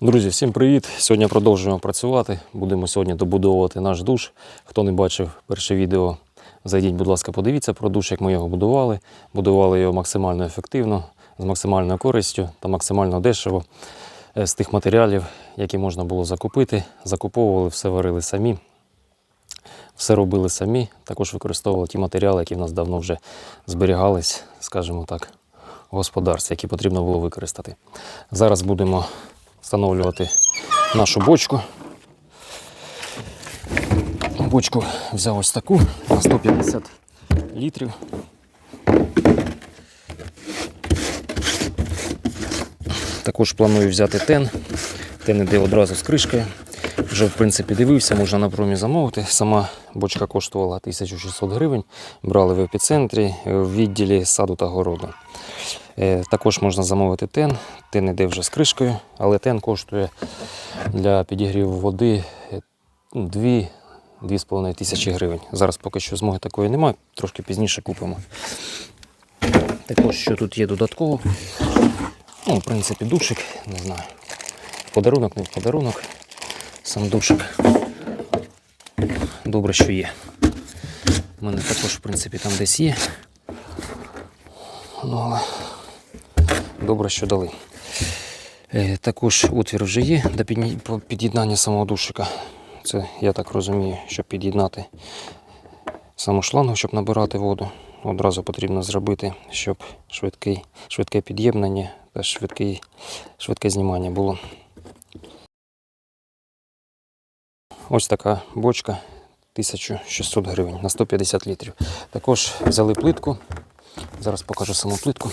Друзі, всім привіт! Сьогодні продовжуємо працювати. Будемо сьогодні добудовувати наш душ. Хто не бачив перше відео, зайдіть, будь ласка, подивіться про душ, як ми його будували. Будували його максимально ефективно, з максимальною користю та максимально дешево е, з тих матеріалів, які можна було закупити. Закуповували, все варили самі. Все робили самі, також використовували ті матеріали, які в нас давно вже зберігались, скажімо так, в господарстві, які потрібно було використати. Зараз будемо встановлювати нашу бочку. Бочку взяв ось таку на 150 літрів. Також планую взяти тен. Тен іде одразу з кришкою. Вже в принципі дивився, можна на промі замовити. Сама бочка коштувала 1600 гривень. Брали в епіцентрі в відділі саду та городу. Е, Також можна замовити тен. Тен іде вже з кришкою, але тен коштує для підігріву води е, ну, 2-2,5 тисячі гривень. Зараз поки що змоги такої немає, трошки пізніше купимо. Також що тут є додатково. Ну, в принципі, душик, не знаю. Подарунок, не подарунок. Сам душик. Добре, що є. У мене також, в принципі, там десь є. Ну, але добре, що дали. Е, Також отвір вже є для під'єднання самого душика. Це, я так розумію, щоб під'єднати саму шлангу, щоб набирати воду. Одразу потрібно зробити, щоб швидкий, швидке під'єднання та швидкий, швидке знімання було. Ось така бочка 1600 гривень на 150 літрів. Також взяли плитку. Зараз покажу саму плитку.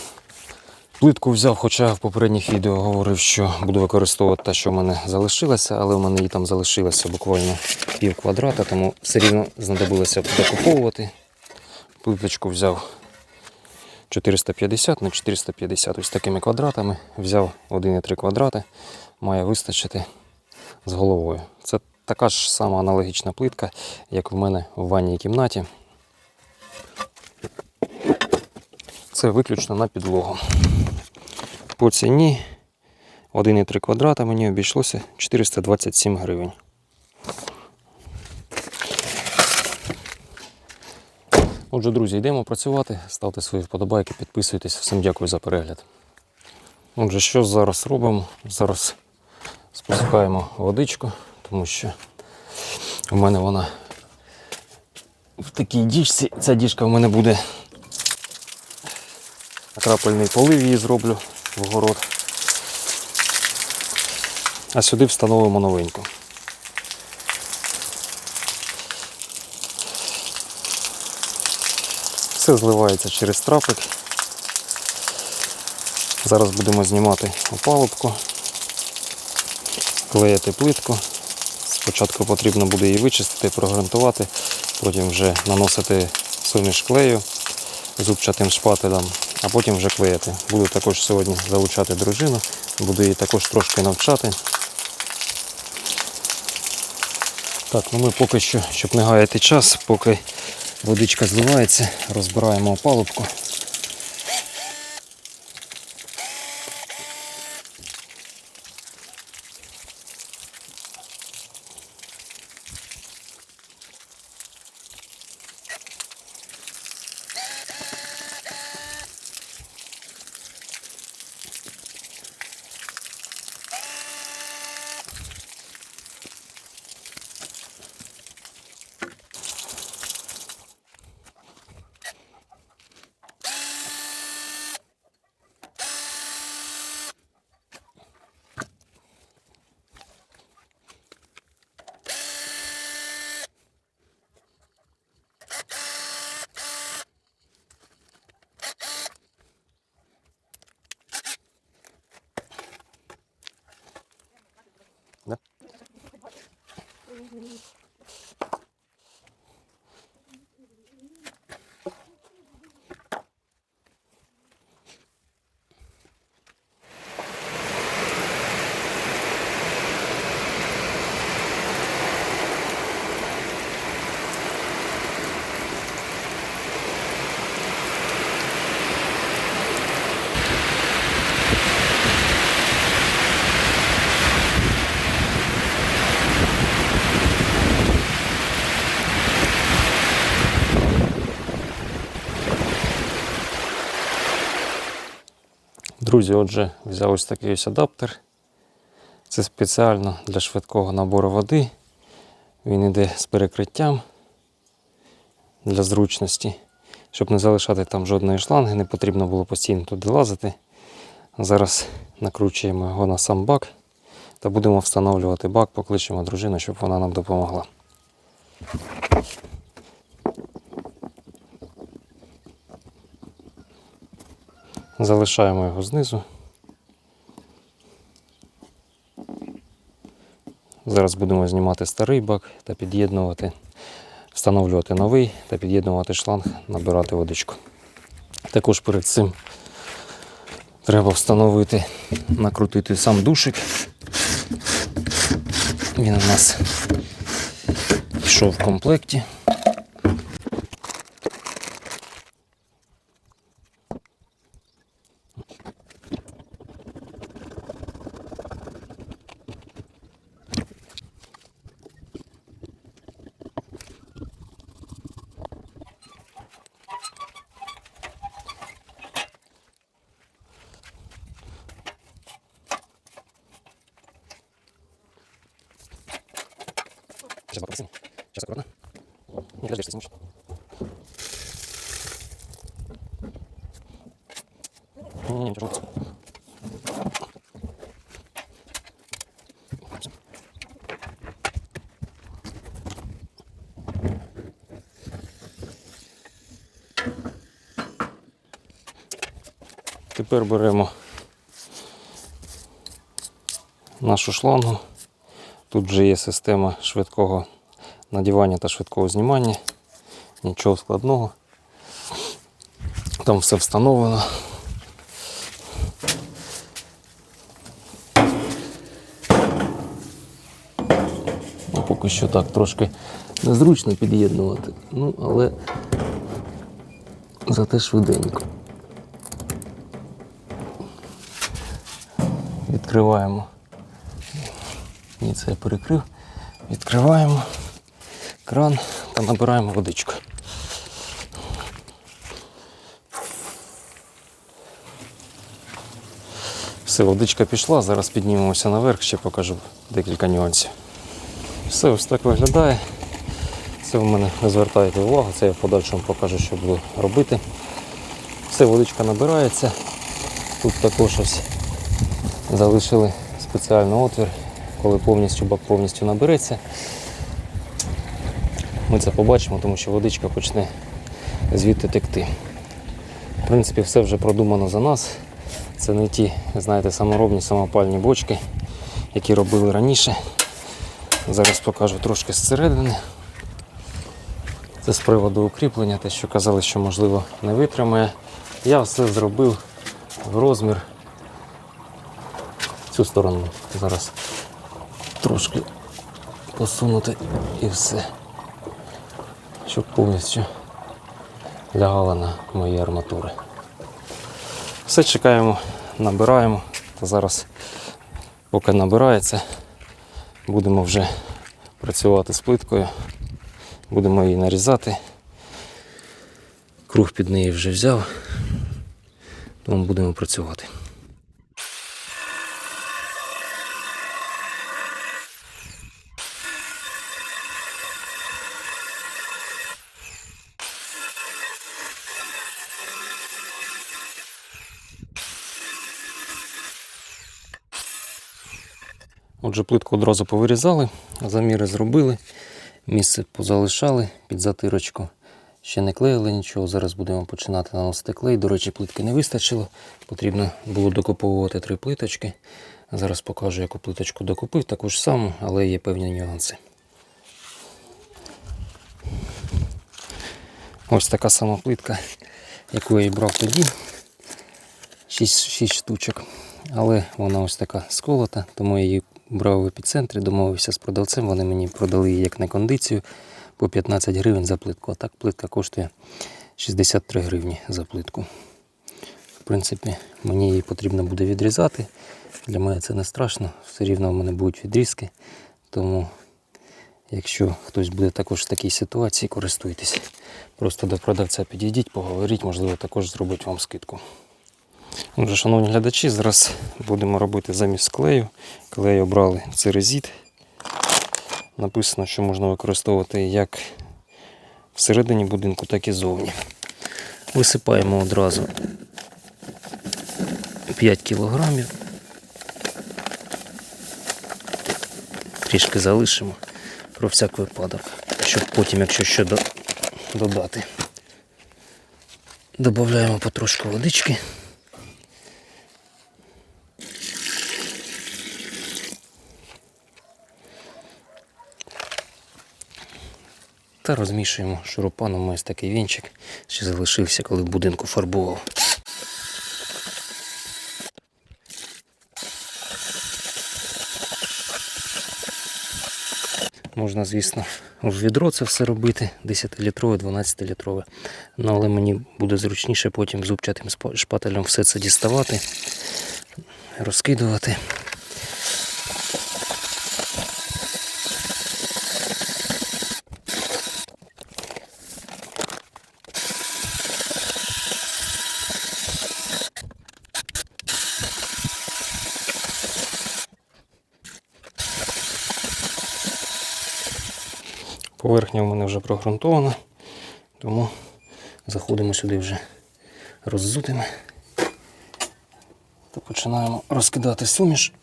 Плитку взяв, хоча в попередніх відео говорив, що буду використовувати те, що в мене залишилося, але в мене її там залишилося буквально пів квадрата, тому все рівно знадобилося докуповувати. Плиточку взяв 450 на 450 ось такими квадратами. Взяв 1,3 квадрати, має вистачити з головою. Це така ж сама аналогічна плитка, як в мене в ванній кімнаті. Це виключно на підлогу. По ціні 1,3 квадрата мені обійшлося 427 гривень. Отже, друзі, йдемо працювати. Ставте свої вподобайки, підписуйтесь. Всім дякую за перегляд. Отже, що зараз робимо? Зараз спускаємо водичку, тому що у мене вона в такій діжці. Ця діжка в мене буде крапельний полив її зроблю в город. А сюди встановимо новеньку. Все зливається через трапик. Зараз будемо знімати опалубку, клеїти плитку. Спочатку потрібно буде її вичистити, прогрунтувати, потім вже наносити суміш клею зубчатим шпателем, а потім вже клеїти. Буду також сьогодні залучати дружину, буду її також трошки навчати. Так, ну ми поки що, щоб не гаяти час, поки водичка зливається, розбираємо опалубку. Bye. Друзі, отже, взяв ось такий ось адаптер. Це спеціально для швидкого набору води. Він йде з перекриттям для зручності. Щоб не залишати там жодної шланги, не потрібно було постійно туди лазити. Зараз накручуємо його на сам бак та будемо встановлювати бак, покличемо дружину, щоб вона нам допомогла. Залишаємо його знизу. Зараз будемо знімати старий бак та під'єднувати, встановлювати новий та під'єднувати шланг, набирати водичку. Також перед цим треба встановити, накрутити сам душик. Він у нас йшов в комплекті. Сейчас попросим. Сейчас аккуратно. Не что снимешь. Не-не-не, ничего. Тепер беремо нашу шлангу. Тут вже є система швидкого надівання та швидкого знімання. Нічого складного. Там все встановлено. Ну, поки що так трошки незручно під'єднувати, ну, але зате швиденько. Відкриваємо. Ні, це я перекрив. Відкриваємо кран та набираємо водичку. Все, водичка пішла, зараз піднімемося наверх, ще покажу декілька нюансів. Все ось так виглядає. Це в мене не звертайте увагу, це я в подальшому покажу, що буду робити. Все, водичка набирається. Тут також ось залишили спеціальний отвір, коли повністю бак повністю набереться. Ми це побачимо, тому що водичка почне звідти текти. В принципі, все вже продумано за нас. Це не ті, знаєте, саморобні самопальні бочки, які робили раніше. Зараз покажу трошки зсередини. Це з приводу укріплення, те, що казали, що можливо не витримає. Я все зробив в розмір цю сторону. Зараз трошки посунути і все. Щоб повністю лягала на мої арматури. Все чекаємо, набираємо. Та зараз, поки набирається, будемо вже працювати з плиткою. Будемо її нарізати. Круг під неї вже взяв, тому будемо працювати. Отже, плитку одразу повирізали, заміри зробили, місце позалишали під затирочку. Ще не клеїли нічого. Зараз будемо починати наносити клей. До речі, плитки не вистачило. Потрібно було докуповувати три плиточки. Зараз покажу, яку плиточку докупив, таку ж саму, але є певні нюанси. Ось така сама плитка, яку я і брав тоді. 6, 6 штучок. Але вона ось така сколота, тому я її брав в епіцентрі, домовився з продавцем, вони мені продали її як на кондицію по 15 гривень за плитку. А так плитка коштує 63 гривні за плитку. В принципі, мені її потрібно буде відрізати. Для мене це не страшно, все рівно в мене будуть відрізки. Тому, якщо хтось буде також в такій ситуації, користуйтесь. Просто до продавця підійдіть, поговоріть, можливо, також зробить вам скидку. Отже, шановні глядачі, зараз будемо робити замість клею. Клей обрали церезіт. Написано, що можна використовувати як всередині будинку, так і зовні. Висипаємо одразу 5 кілограмів. Трішки залишимо про всяк випадок, щоб потім, якщо що додати. Додаємо потрошку водички. Та розмішуємо шурупаном ось такий вінчик, що залишився, коли в будинку фарбував. Можна, звісно, в відро це все робити, 10-літрове, 12-літрове. Ну, але мені буде зручніше потім зубчатим шпателем все це діставати, розкидувати. Поверхня у мене вже прогрунтована, тому заходимо сюди вже роззутими та починаємо розкидати суміш.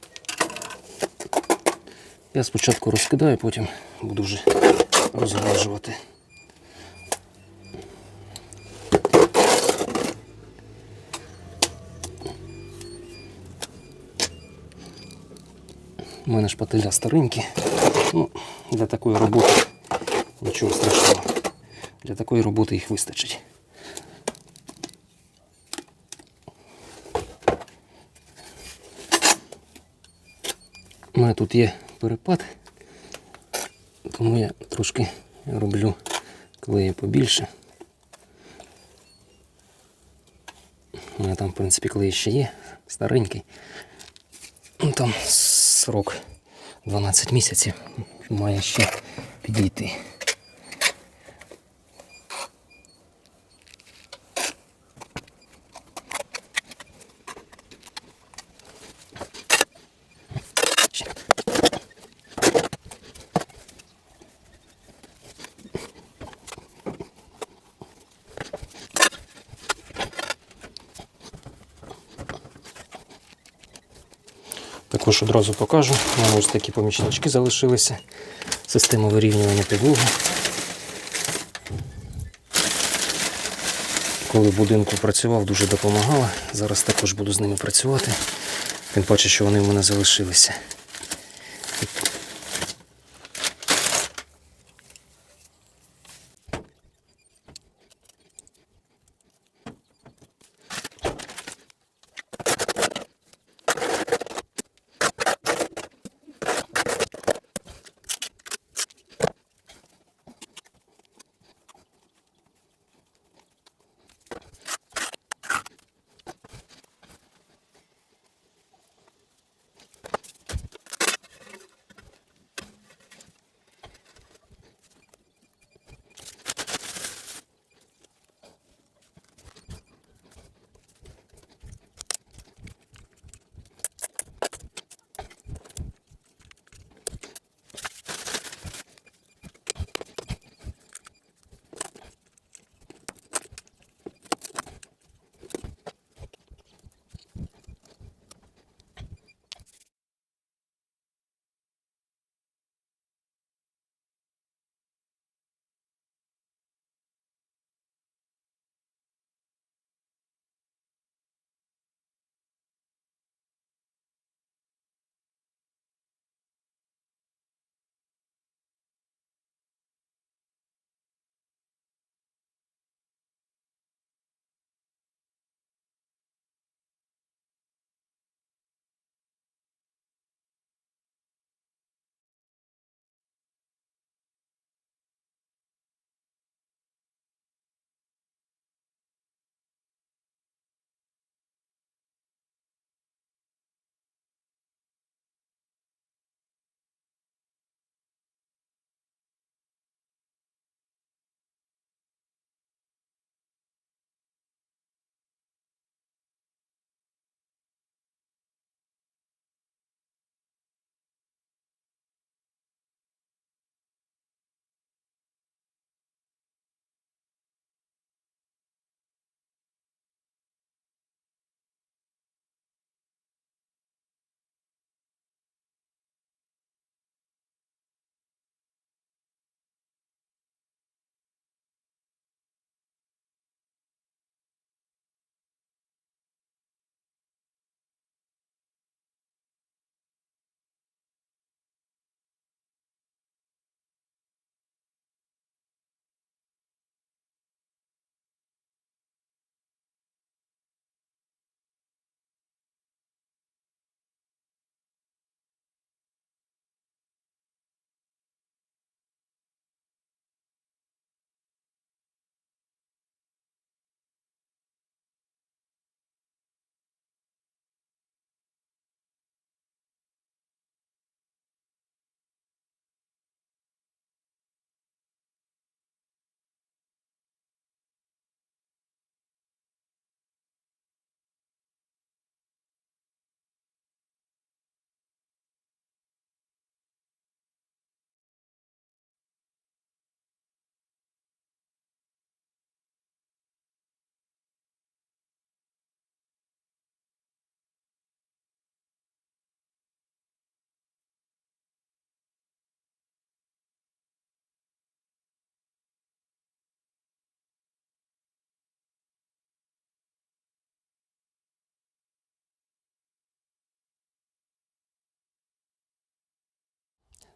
Я спочатку розкидаю, потім буду вже розглажувати. У мене шпателя старенькі. Ну, для такої роботи нічого страшного. Для такої роботи їх вистачить. У мене тут є перепад, тому я трошки роблю клею побільше. У мене там, в принципі, клей ще є, старенький. Ну, Там срок 12 місяців має ще підійти. Також одразу покажу. У мене ось такі помічнички залишилися. Система вирівнювання підлоги. Коли в будинку працював, дуже допомагала. Зараз також буду з ними працювати. Тим паче, що вони в мене залишилися.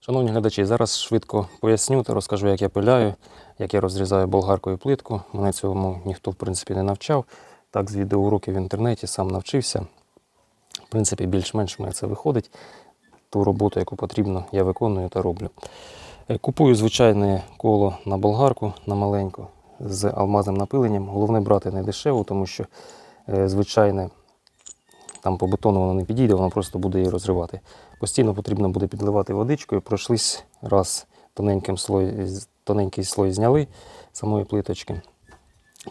Шановні глядачі, зараз швидко поясню та розкажу, як я пиляю, як я розрізаю болгаркою плитку. Мене цьому ніхто в принципі не навчав. Так, з відеоуроків в інтернеті сам навчився. В принципі, більш-менш в мене це виходить. Ту роботу, яку потрібно, я виконую та роблю. Е, Купую звичайне коло на болгарку на маленьку з алмазним напиленням. Головне брати не дешево, тому що е, звичайне там по бетону воно не підійде, воно просто буде її розривати. Постійно потрібно буде підливати водичкою. Пройшлись раз тоненьким слой, тоненький слой зняли самої плиточки,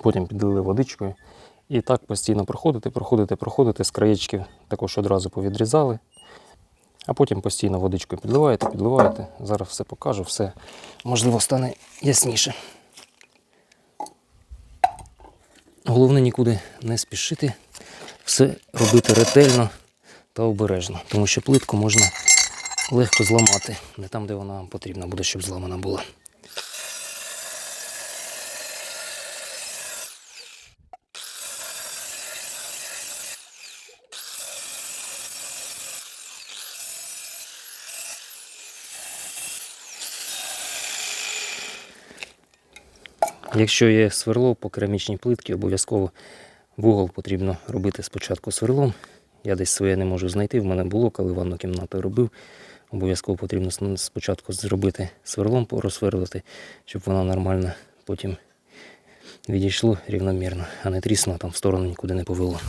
потім підлили водичкою. І так постійно проходити, проходити, проходити. З краєчків також одразу повідрізали. А потім постійно водичкою підливаєте, підливаєте. Зараз все покажу, все можливо стане ясніше. Головне нікуди не спішити, все робити ретельно та обережно, тому що плитку можна легко зламати, не там, де вона потрібна буде, щоб зламана була. Якщо є сверло по керамічній плитці, обов'язково вугол потрібно робити спочатку сверлом. Я десь своє не можу знайти. В мене було, коли ванну кімнату робив. Обов'язково потрібно спочатку зробити сверлом, розсверлити, щоб воно нормально потім відійшло рівномірно, а не тріснуло там в сторону нікуди не повело.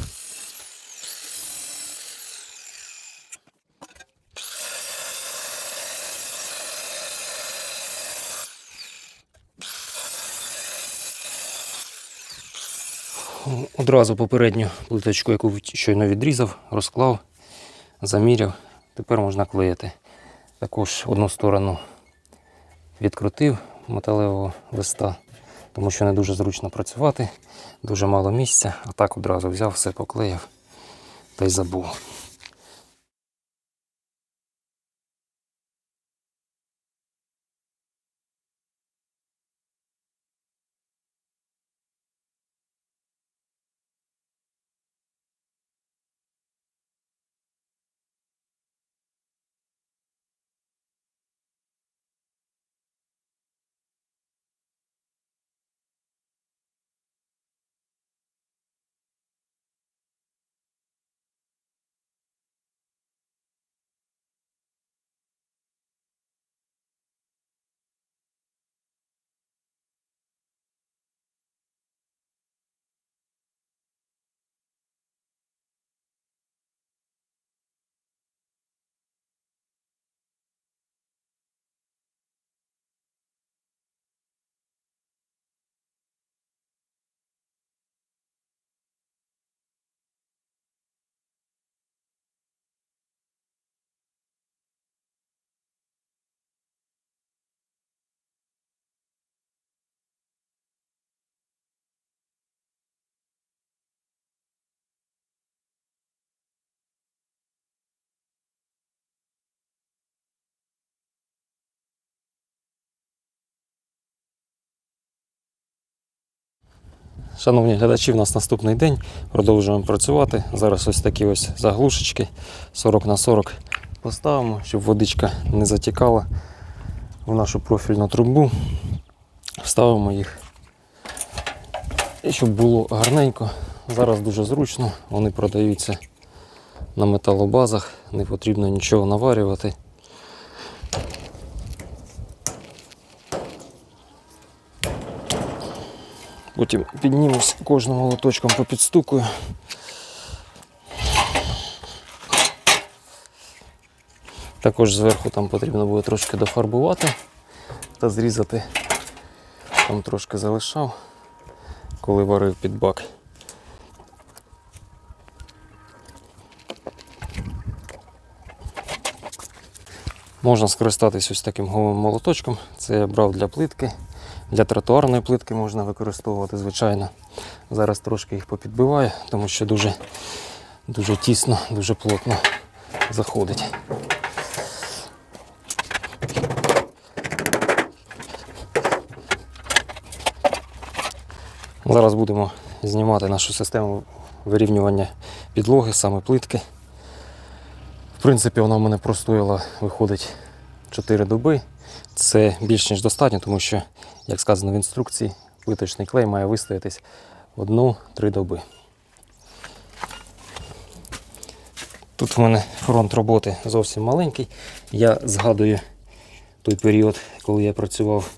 Одразу попередню плиточку, яку щойно відрізав, розклав, заміряв. Тепер можна клеїти. Також одну сторону відкрутив металевого листа, тому що не дуже зручно працювати, дуже мало місця, а так одразу взяв, все поклеїв та й забув. Шановні глядачі, у нас наступний день. Продовжуємо працювати. Зараз ось такі ось заглушечки 40 на 40 поставимо, щоб водичка не затікала в нашу профільну трубу. Вставимо їх. І щоб було гарненько. Зараз дуже зручно, вони продаються на металобазах, не потрібно нічого наварювати. Потім піднімусь кожним молоточком попідстукую. Також зверху там потрібно буде трошки дофарбувати та зрізати. Там трошки залишав, коли варив під бак. Можна скористатись ось таким гумовим молоточком. Це я брав для плитки. Для тротуарної плитки можна використовувати, звичайно. Зараз трошки їх попідбиваю, тому що дуже, дуже тісно, дуже плотно заходить. Зараз будемо знімати нашу систему вирівнювання підлоги, саме плитки. В принципі, вона в мене простояла, виходить 4 доби. Це більш ніж достатньо, тому що, як сказано в інструкції, плиточний клей має вистоятись одну-три доби. Тут в мене фронт роботи зовсім маленький. Я згадую той період, коли я працював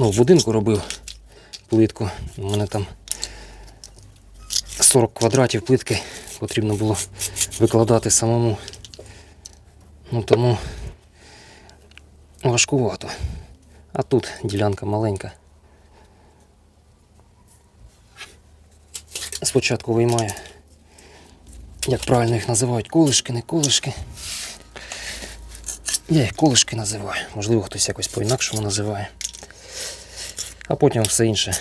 ну, в будинку робив плитку. У мене там 40 квадратів плитки потрібно було викладати самому. Ну тому важкувато. А тут ділянка маленька. Спочатку виймаю, як правильно їх називають, колишки, не колишки. Я їх колишки називаю. Можливо, хтось якось по-інакшому називає. А потім все інше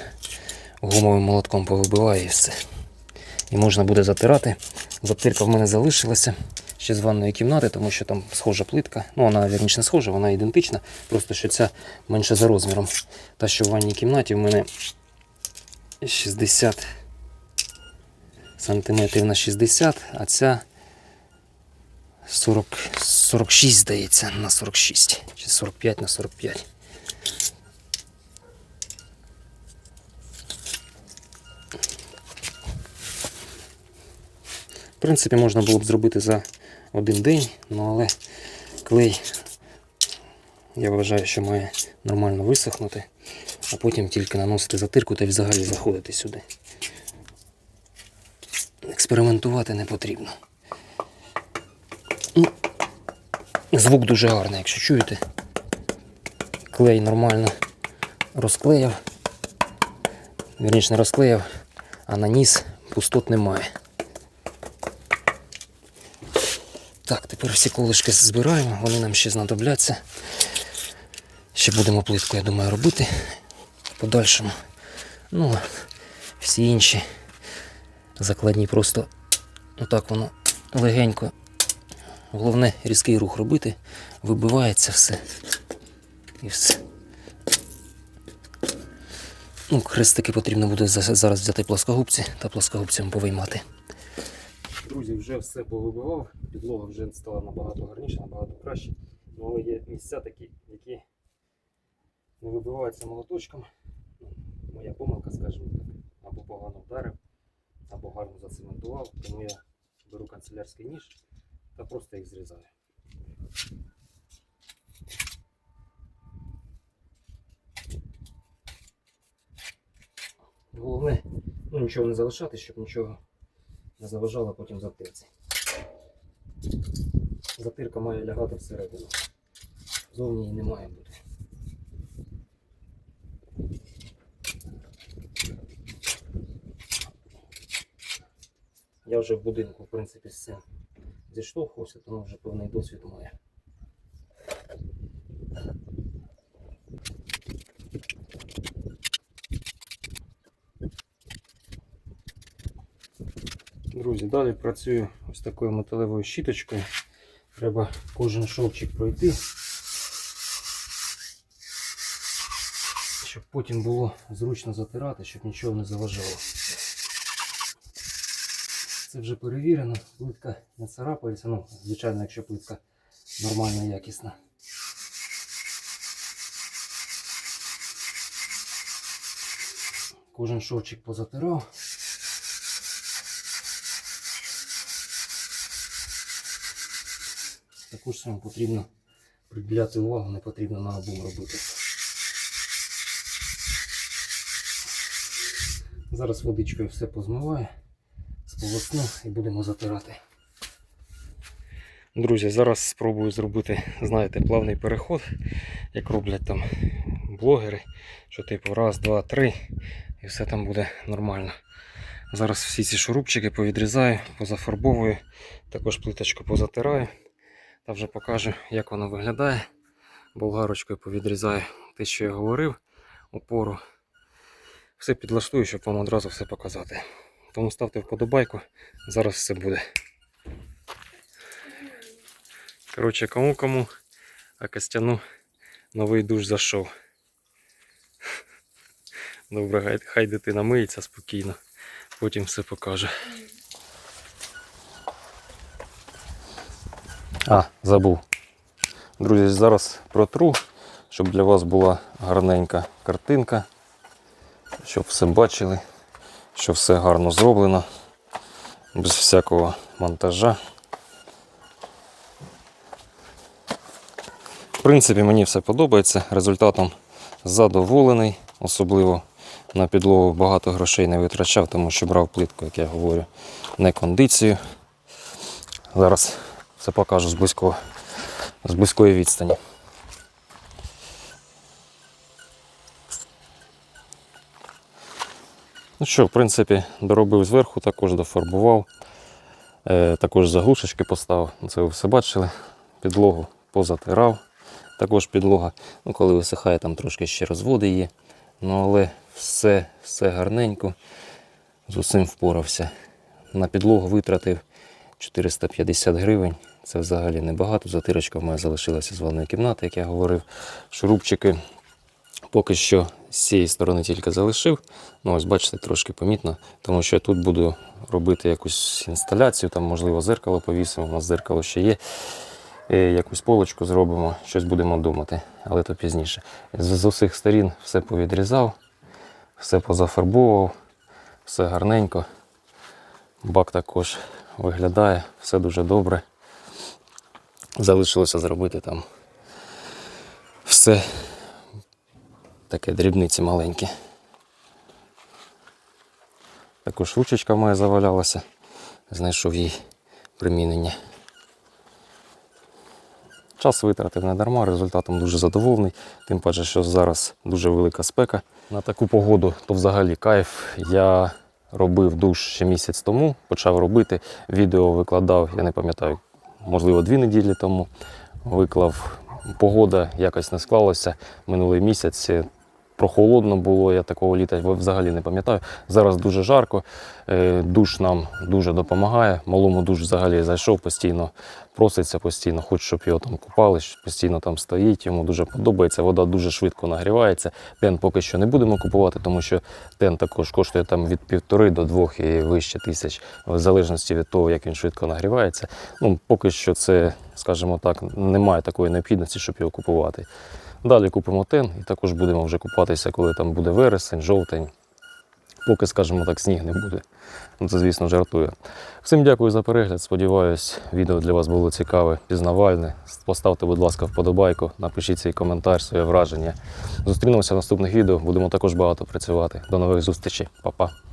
гумовим молотком повибиваю і все. І можна буде затирати. Затирка в мене залишилася ще з ванної кімнати, тому що там схожа плитка. Ну, вона вірніше не схожа, вона ідентична. Просто що ця менше за розміром. Та, що в ванній кімнаті в мене 60 сантиметрів на 60, а ця 40, 46, здається, на 46. Чи 45 на 45. В принципі, можна було б зробити за один день, ну але клей, я вважаю, що має нормально висохнути, а потім тільки наносити затирку та взагалі заходити сюди. Експериментувати не потрібно. Ну, звук дуже гарний, якщо чуєте. Клей нормально розклеїв. Вірніше не розклеїв, а наніс пустот немає. Так, тепер всі колишки збираємо, вони нам ще знадобляться. Ще будемо плитку, я думаю, робити в подальшому. Ну, всі інші закладні просто отак воно легенько. Головне різкий рух робити, вибивається все. І все. Ну, хрестики потрібно буде зараз взяти плоскогубці та плоскогубцями повиймати. Друзі, вже все повибивав, підлога вже стала набагато гарніше, набагато краще. Ну, але є місця такі, які не вибиваються молоточком. Ну, моя помилка, скажімо так, або погано вдарив, або гарно зацементував, тому я беру канцелярський ніж та просто їх зрізаю. Головне, ну, нічого не залишати, щоб нічого не заважала потім затирці. Затирка має лягати всередину. Зовні її не має бути. Я вже в будинку, в принципі, цим зіштовхувався, тому вже певний досвід маю. Друзі, далі працюю ось такою металевою щіточкою. Треба кожен шовчик пройти, щоб потім було зручно затирати, щоб нічого не заважало. Це вже перевірено, плитка не царапається, ну, звичайно, якщо плитка нормальна, якісна. Кожен шовчик позатирав. Саме потрібно приділяти увагу, не потрібно на обум робити. Зараз водичкою все позмиваю, сполосну і будемо затирати. Друзі, зараз спробую зробити, знаєте, плавний переход, як роблять там блогери, що типу раз, два, три, і все там буде нормально. Зараз всі ці шурупчики повідрізаю, позафарбовую, також плиточку позатираю та вже покажу, як воно виглядає. Болгарочкою повідрізаю те, що я говорив, опору. Все підлаштую, щоб вам одразу все показати. Тому ставте вподобайку, зараз все буде. Коротше, кому кому, а Костяну новий душ зайшов. Добре, хай, дитина миється спокійно, потім все покаже. А, забув. Друзі, зараз протру, щоб для вас була гарненька картинка, щоб все бачили, що все гарно зроблено, без всякого монтажа. В принципі, мені все подобається. Результатом задоволений, особливо на підлогу багато грошей не витрачав, тому що брав плитку, як я говорю, не кондицію. Зараз все покажу з близького, з близької відстані. Ну що, в принципі, доробив зверху, також дофарбував, е, також заглушечки поставив. Це ви все бачили. Підлогу позатирав. Також підлога, ну коли висихає, там трошки ще розводи є. Ну але все, все гарненько. З усім впорався. На підлогу витратив 450 гривень. Це взагалі небагато. Затирочка в мене залишилася з ванної кімнати, як я говорив. Шурупчики поки що з цієї сторони тільки залишив. Ну, ось бачите, трошки помітно, тому що я тут буду робити якусь інсталяцію, там, можливо, зеркало повісимо, у нас зеркало ще є. Е, Якусь полочку зробимо, щось будемо думати, але то пізніше. З, з усіх сторін все повідрізав, все позафарбовував, все гарненько. Бак також виглядає, все дуже добре. Залишилося зробити там все таке дрібниці маленькі. Також ручечка мене завалялася, знайшов їй примінення. Час витратив не дарма, результатом дуже задоволений. Тим паче, що зараз дуже велика спека. На таку погоду то взагалі кайф. Я робив душ ще місяць тому, почав робити. Відео викладав, я не пам'ятаю, можливо, дві неділі тому. Виклав. Погода якось не склалася минулий місяць. Прохолодно було, я такого літа взагалі не пам'ятаю. Зараз дуже жарко. Е, Душ нам дуже допомагає. Малому душ взагалі зайшов постійно, проситься постійно, хоче, щоб його там купали, постійно там стоїть. Йому дуже подобається. Вода дуже швидко нагрівається. Тен поки що не будемо купувати, тому що тен також коштує там від півтори до двох і вище тисяч, в залежності від того, як він швидко нагрівається. Ну, поки що це, скажімо так, немає такої необхідності, щоб його купувати. Далі купимо тен і також будемо вже купатися, коли там буде вересень, жовтень. Поки, скажімо так, сніг не буде. Ну, Це, звісно, жартує. Всім дякую за перегляд. Сподіваюсь, відео для вас було цікаве, пізнавальне. Поставте, будь ласка, вподобайку, напишіть свій коментар, своє враження. Зустрінемося в наступних відео. Будемо також багато працювати. До нових зустрічей. Па-па.